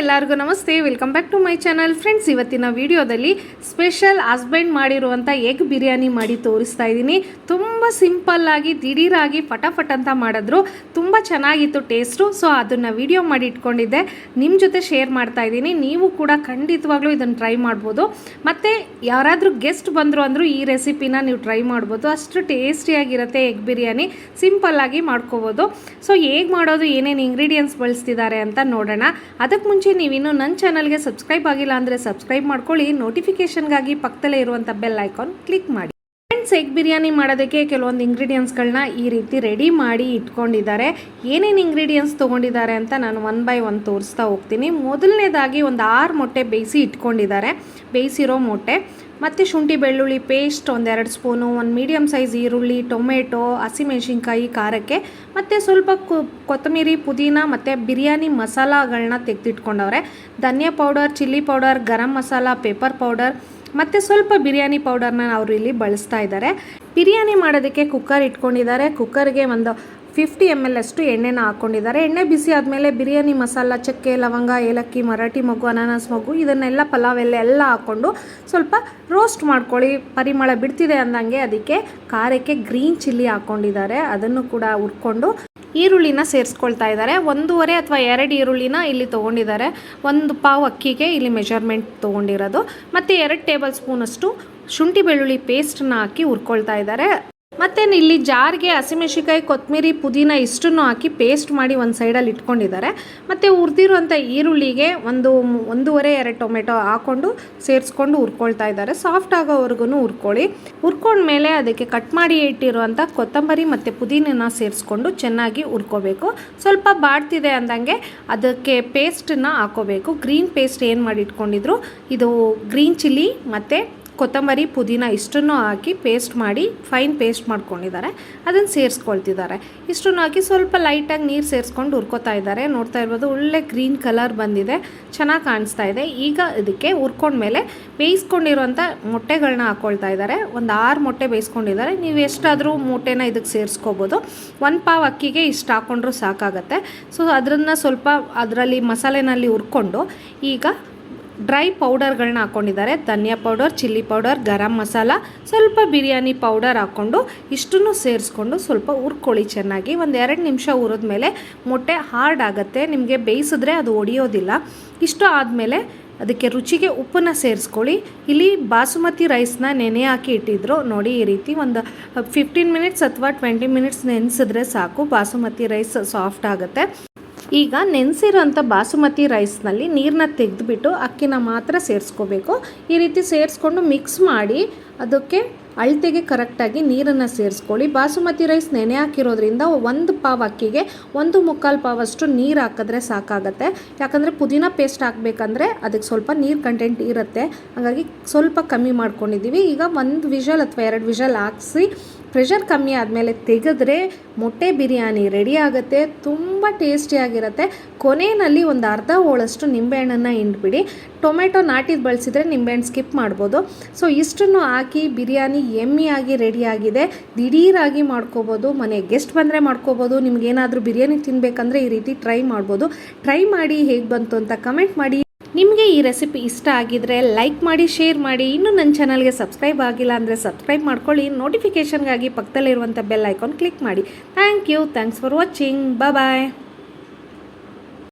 ಎಲ್ಲರಿಗೂ ನಮಸ್ತೆ. Welcome back to my channel friends ಇವತ್ತಿನ ವಿಡಿಯೋದಲ್ಲಿ ಸ್ಪೆಷಲ್ ಹಸ್ಬೆಂಡ್ ಮಾಡಿರುವಂಥ ಎಗ್ ಬಿರಿಯಾನಿ ಮಾಡಿ ತೋರಿಸ್ತಾ ಇದ್ದೀನಿ. ತುಂಬ ಸಿಂಪಲ್ಲಾಗಿ ದಿಢೀರಾಗಿ ಫಟಾಫಟ್ ಅಂತ ಮಾಡಿದ್ರು. ತುಂಬ ಚೆನ್ನಾಗಿತ್ತು ಟೇಸ್ಟು ಸೊ ಅದನ್ನು ವಿಡಿಯೋ ಮಾಡಿ ಇಟ್ಕೊಂಡಿದ್ದೆ. ನಿಮ್ಮ ಜೊತೆ ಶೇರ್ ಮಾಡ್ತಾ ಇದ್ದೀನಿ. ನೀವು ಕೂಡ ಖಂಡಿತವಾಗ್ಲೂ ಇದನ್ನು ಟ್ರೈ ಮಾಡ್ಬೋದು. ಮತ್ತು ಯಾರಾದರೂ ಗೆಸ್ಟ್ ಬಂದರು ಅಂದರೂ ಈ ರೆಸಿಪಿನ ನೀವು ಟ್ರೈ ಮಾಡ್ಬೋದು. ಅಷ್ಟು ಟೇಸ್ಟಿಯಾಗಿರುತ್ತೆ ಎಗ್ ಬಿರಿಯಾನಿ. ಸಿಂಪಲ್ಲಾಗಿ ಮಾಡ್ಕೋಬೋದು. ಸೊ ಹೇಗೆ ಮಾಡೋದು, ಏನೇನು ಇಂಗ್ರೀಡಿಯೆಂಟ್ಸ್ ಬಳಸ್ತಿದ್ದಾರೆ ಅಂತ ನೋಡೋಣ. ಅದಕ್ಕೆ ಮುಂಚೆ ನೀವಿನ್ನೂ ನನ್ನ ಚಾನಲ್ಗೆ ಸಬ್ಸ್ಕ್ರೈಬ್ ಆಗಿಲ್ಲ ಅಂದರೆ ಸಬ್ಸ್ಕ್ರೈಬ್ ಮಾಡ್ಕೊಳ್ಳಿ ನೋಟಿಫಿಕೇಷನ್ಗಾಗಿ ಪಕ್ಕದಲ್ಲೇ ಇರುವಂಥ ಬೆಲ್ ಐಕಾನ್ ಕ್ಲಿಕ್ ಮಾಡಿ. ಫ್ರೆಂಡ್ಸ್ ಎಗ್ ಬಿರಿಯಾನಿ ಮಾಡೋದಕ್ಕೆ ಕೆಲವೊಂದು ಇಂಗ್ರೀಡಿಯೆಂಟ್ಸ್ಗಳನ್ನ ಈ ರೀತಿ ರೆಡಿ ಮಾಡಿ ಇಟ್ಕೊಂಡಿದ್ದಾರೆ. ಏನೇನು ಇಂಗ್ರೀಡಿಯೆಂಟ್ಸ್ ತೊಗೊಂಡಿದ್ದಾರೆ ಅಂತ ನಾನು ಒನ್ ಬೈ ಒನ್ ತೋರಿಸ್ತಾ ಹೋಗ್ತೀನಿ. ಮೊದಲನೇದಾಗಿ ಒಂದು ಆರು ಮೊಟ್ಟೆ ಬೇಯಿಸಿ ಇಟ್ಕೊಂಡಿದ್ದಾರೆ. ಬೇಯಿಸಿರೋ ಮೊಟ್ಟೆ, ಮತ್ತು ಶುಂಠಿ, ಬೆಳ್ಳುಳ್ಳಿ ಪೇಸ್ಟ್ ಒಂದೆರಡು ಸ್ಪೂನು ಒಂದು ಮೀಡಿಯಮ್ ಸೈಜ್ ಈರುಳ್ಳಿ, ಟೊಮೆಟೊ ಹಸಿಮೆಣಸಿನ್ಕಾಯಿ ಖಾರಕ್ಕೆ, ಮತ್ತು ಸ್ವಲ್ಪ ಕೊತ್ತಂಬರಿ, ಪುದೀನ, ಮತ್ತು ಬಿರಿಯಾನಿ ಮಸಾಲಗಳನ್ನ ತೆಗೆದಿಟ್ಕೊಂಡವ್ರೆ. ಧನಿಯಾ powder, chilli powder, garam masala pepper powder ಮತ್ತು ಸ್ವಲ್ಪ ಬಿರಿಯಾನಿ ಪೌಡರ್ನ ಅವರು ಇಲ್ಲಿ ಬಳಸ್ತಾ ಇದ್ದಾರೆ. ಬಿರಿಯಾನಿ ಮಾಡೋದಕ್ಕೆ ಕುಕ್ಕರ್ ಇಟ್ಕೊಂಡಿದ್ದಾರೆ. ಕುಕ್ಕರ್ಗೆ ಒಂದು ಫಿಫ್ಟಿ ಎಂ ಎಲ್ ಅಷ್ಟು ಎಣ್ಣೆನ ಹಾಕ್ಕೊಂಡಿದ್ದಾರೆ ಎಣ್ಣೆ ಬಿಸಿ ಆದಮೇಲೆ ಬಿರಿಯಾನಿ ಮಸಾಲ, ಚಕ್ಕೆ, ಲವಂಗ, ಏಲಕ್ಕಿ, ಮರಾಠಿ ಮಗು, ಅನಾನಸ್ ಮಗು ಇದನ್ನೆಲ್ಲ ಪಲಾವ್ ಎಲ್ಲ ಎಲ್ಲ ಹಾಕ್ಕೊಂಡು ಸ್ವಲ್ಪ ರೋಸ್ಟ್ ಮಾಡ್ಕೊಳ್ಳಿ. ಪರಿಮಳ ಬಿಡ್ತಿದೆ ಅಂದಂಗೆ ಅದಕ್ಕೆ ಖಾರಕ್ಕೆ ಗ್ರೀನ್ ಚಿಲ್ಲಿ ಹಾಕ್ಕೊಂಡಿದ್ದಾರೆ ಅದನ್ನು ಕೂಡ ಹುರ್ಕೊಂಡು ಈರುಳ್ಳಿನ ಸೇರಿಸ್ಕೊಳ್ತಾ ಇದ್ದಾರೆ. ಒಂದೂವರೆ ಅಥವಾ ಎರಡು ಈರುಳ್ಳಿನ ಇಲ್ಲಿ ತೊಗೊಂಡಿದ್ದಾರೆ. ಒಂದು ಪಾವ್ ಅಕ್ಕಿಗೆ ಇಲ್ಲಿ ಮೆಜರ್ಮೆಂಟ್ ತೊಗೊಂಡಿರೋದು. ಮತ್ತು ಎರಡು ಟೇಬಲ್ ಸ್ಪೂನಷ್ಟು ಶುಂಠಿ ಬೆಳ್ಳುಳ್ಳಿ ಪೇಸ್ಟನ್ನ ಹಾಕಿ ಹುರ್ಕೊಳ್ತಾ ಇದ್ದಾರೆ. ಮತ್ತು ಇಲ್ಲಿ ಜಾರ್ಗೆ ಹಸಿಮೆಣಸಿಕಾಯಿ ಕೊತ್ತಂಬರಿ ಪುದೀನ ಇಷ್ಟನ್ನು ಹಾಕಿ ಪೇಸ್ಟ್ ಮಾಡಿ ಒಂದು ಸೈಡಲ್ಲಿ ಇಟ್ಕೊಂಡಿದ್ದಾರೆ. ಮತ್ತು ಹುರಿದಿರುವಂಥ ಈರುಳ್ಳಿಗೆ ಒಂದು ಒಂದೂವರೆ, ಎರಡು ಟೊಮೆಟೊ ಹಾಕ್ಕೊಂಡು ಸೇರಿಸ್ಕೊಂಡು ಹುರ್ಕೊಳ್ತಾ ಇದ್ದಾರೆ. ಸಾಫ್ಟ್ ಆಗೋವರೆಗೂ ಹುರ್ಕೊಳ್ಳಿ. ಹುರ್ಕೊಂಡ್ಮೇಲೆ ಅದಕ್ಕೆ ಕಟ್ ಮಾಡಿ ಇಟ್ಟಿರುವಂಥ ಕೊತ್ತಂಬರಿ ಮತ್ತು ಪುದೀನನ ಸೇರಿಸ್ಕೊಂಡು ಚೆನ್ನಾಗಿ ಹುರ್ಕೋಬೇಕು. ಸ್ವಲ್ಪ ಬಾಡ್ತಿದೆ ಅಂದಂಗೆ ಅದಕ್ಕೆ ಪೇಸ್ಟನ್ನು ಹಾಕೋಬೇಕು. ಗ್ರೀನ್ ಪೇಸ್ಟ್ ಏನು ಮಾಡಿ ಇಟ್ಕೊಂಡಿದ್ರು ಇದು ಗ್ರೀನ್ ಚಿಲ್ಲಿ ಮತ್ತು ಕೊತ್ತಂಬರಿ, ಪುದೀನ ಇಷ್ಟನ್ನು ಹಾಕಿ ಪೇಸ್ಟ್ ಮಾಡಿ ಫೈನ್ ಪೇಸ್ಟ್ ಮಾಡ್ಕೊಂಡಿದ್ದಾರೆ. ಅದನ್ನು ಸೇರಿಸ್ಕೊಳ್ತಿದ್ದಾರೆ. ಇಷ್ಟನ್ನು ಹಾಕಿ ಸ್ವಲ್ಪ ಲೈಟಾಗಿ ನೀರು ಸೇರಿಸ್ಕೊಂಡು ಹುರ್ಕೋತಾ ಇದ್ದಾರೆ. ನೋಡ್ತಾ ಇರ್ಬೋದು ಒಳ್ಳೆ ಗ್ರೀನ್ ಕಲರ್ ಬಂದಿದೆ. ಚೆನ್ನಾಗಿ ಕಾಣಿಸ್ತಾ ಇದೆ. ಈಗ ಇದಕ್ಕೆ ಹುರ್ಕೊಂಡ್ಮೇಲೆ ಬೇಯಿಸ್ಕೊಂಡಿರುವಂಥ ಮೊಟ್ಟೆಗಳನ್ನ ಹಾಕ್ಕೊಳ್ತಾ ಇದ್ದಾರೆ. ಒಂದು ಆರು ಮೊಟ್ಟೆ ಬೇಯಿಸ್ಕೊಂಡಿದ್ದಾರೆ. ನೀವು ಎಷ್ಟಾದರೂ ಮೊಟ್ಟೆನ ಇದಕ್ಕೆ ಸೇರಿಸ್ಕೋಬೋದು. ಒಂದು ಪಾವ್ ಅಕ್ಕಿಗೆ ಇಷ್ಟು ಹಾಕ್ಕೊಂಡ್ರೂ ಸಾಕಾಗತ್ತೆ. ಸೊ ಅದನ್ನು ಸ್ವಲ್ಪ ಅದರಲ್ಲಿ ಮಸಾಲೆನಲ್ಲಿ ಹುರ್ಕೊಂಡು ಈಗ ಡ್ರೈ ಪೌಡರ್ಗಳನ್ನ ಹಾಕ್ಕೊಂಡಿದ್ದಾರೆ ಧನಿಯಾ powder, chilli powder, garam masala, ಸ್ವಲ್ಪ ಬಿರಿಯಾನಿ ಪೌಡರ್ ಹಾಕ್ಕೊಂಡು ಇಷ್ಟನ್ನು ಸೇರಿಸ್ಕೊಂಡು ಸ್ವಲ್ಪ ಹುರ್ಕೊಳ್ಳಿ ಚೆನ್ನಾಗಿ. ಒಂದು ಎರಡು ನಿಮಿಷ ಹುರಿದ್ಮೇಲೆ ಮೊಟ್ಟೆ ಹಾರ್ಡ್ ಆಗುತ್ತೆ. ನಿಮಗೆ ಬೇಯಿಸಿದ್ರೆ ಅದು ಒಡೆಯೋದಿಲ್ಲ. ಇಷ್ಟು ಆದಮೇಲೆ ಅದಕ್ಕೆ ರುಚಿಗೆ ಉಪ್ಪನ್ನು ಸೇರಿಸ್ಕೊಳ್ಳಿ. ಇಲ್ಲಿ ಬಾಸುಮತಿ ರೈಸ್ನ ನೆನೆ ಹಾಕಿ ಇಟ್ಟಿದ್ರು. ನೋಡಿ ಈ ರೀತಿ ಒಂದು ಫಿಫ್ಟೀನ್ ಮಿನಿಟ್ಸ್ ಅಥವಾ ಟ್ವೆಂಟಿ ಮಿನಿಟ್ಸ್ ನೆನೆಸಿದ್ರೆ ಸಾಕು. ಬಾಸುಮತಿ ರೈಸ್ ಸಾಫ್ಟ್ ಆಗುತ್ತೆ. ಈಗ ನೆನೆಸಿರೋಂಥ ಬಾಸುಮತಿ ರೈಸ್ನಲ್ಲಿ ನೀರನ್ನ ತೆಗೆದುಬಿಟ್ಟು ಅಕ್ಕಿನ ಮಾತ್ರ ಸೇರಿಸ್ಕೋಬೇಕು. ಈ ರೀತಿ ಸೇರಿಸ್ಕೊಂಡು ಮಿಕ್ಸ್ ಮಾಡಿ ಅದಕ್ಕೆ ಅಳತೆಗೆ ಕರೆಕ್ಟಾಗಿ ನೀರನ್ನು ಸೇರಿಸ್ಕೊಳ್ಳಿ. ಬಾಸುಮತಿ ರೈಸ್ ನೆನೆ ಹಾಕಿರೋದ್ರಿಂದ ಒಂದು ಪಾವ್ ಅಕ್ಕಿಗೆ ಒಂದು ಮುಕ್ಕಾಲು ಪಾವಷ್ಟು ನೀರು ಹಾಕಿದ್ರೆ ಸಾಕಾಗತ್ತೆ. ಯಾಕಂದರೆ ಪುದೀನ ಪೇಸ್ಟ್ ಹಾಕಬೇಕಂದ್ರೆ ಅದಕ್ಕೆ ಸ್ವಲ್ಪ ನೀರು ಕಂಟೆಂಟ್ ಇರುತ್ತೆ. ಹಾಗಾಗಿ ಸ್ವಲ್ಪ ಕಮ್ಮಿ ಮಾಡ್ಕೊಂಡಿದ್ದೀವಿ. ಈಗ ಒಂದು ವಿಷಲ್ ಅಥವಾ ಎರಡು ವಿಷಲ್ ಹಾಕಿಸಿ ಪ್ರೆಷರ್ ಕಮ್ಮಿ ಆದಮೇಲೆ ತೆಗೆದ್ರೆ ಮೊಟ್ಟೆ ಬಿರಿಯಾನಿ ರೆಡಿ ಆಗುತ್ತೆ, ತುಂಬ ಟೇಸ್ಟಿಯಾಗಿರುತ್ತೆ ಕೊನೆಯಲ್ಲಿ ಒಂದು ಅರ್ಧ ಹೋಳಷ್ಟು ನಿಂಬೆಹಣ್ಣನ್ನು ಹಿಂಡ್ಬಿಡಿ. ಟೊಮೆಟೊ ನಾಟಿದ ಬಳಸಿದ್ರೆ ನಿಂಬೆಹಣ್ಣು ಸ್ಕಿಪ್ ಮಾಡ್ಬೋದು. ಸೊ ಇಷ್ಟನ್ನು ಹಾಕಿ ಬಿರಿಯಾನಿ ಎಮ್ಮಿಯಾಗಿ ರೆಡಿಯಾಗಿದೆ ದಿಢೀರಾಗಿ ಮಾಡ್ಕೋಬೋದು. ಮನೆ ಗೆಸ್ಟ್ ಬಂದರೆ ಮಾಡ್ಕೋಬೋದು. ನಿಮ್ಗೇನಾದರೂ ಬಿರಿಯಾನಿ ತಿನ್ನಬೇಕಂದ್ರೆ ಈ ರೀತಿ ಟ್ರೈ ಮಾಡ್ಬೋದು. ಟ್ರೈ ಮಾಡಿ ಹೇಗೆ ಬಂತು ಅಂತ ಕಮೆಂಟ್ ಮಾಡಿ. ನಿಮಗೆ ಈ ರೆಸಿಪಿ ಇಷ್ಟ ಆಗಿದ್ರೆ ಲೈಕ್ ಮಾಡಿ, ಶೇರ್ ಮಾಡಿ. ಇನ್ನೂ ನನ್ನ ಚಾನಲ್ಗೆ ಸಬ್ಸ್ಕ್ರೈಬ್ ಆಗಿಲ್ಲ ಅಂದರೆ ಸಬ್ಸ್ಕ್ರೈಬ್ ಮಾಡ್ಕೊಳ್ಳಿ. ನೋಟಿಫಿಕೇಷನ್ಗಾಗಿ ಪಕ್ಕದಲ್ಲಿರುವಂಥ ಬೆಲ್ ಐಕಾನ್ ಕ್ಲಿಕ್ ಮಾಡಿ. Thank you. Thanks for watching. Bye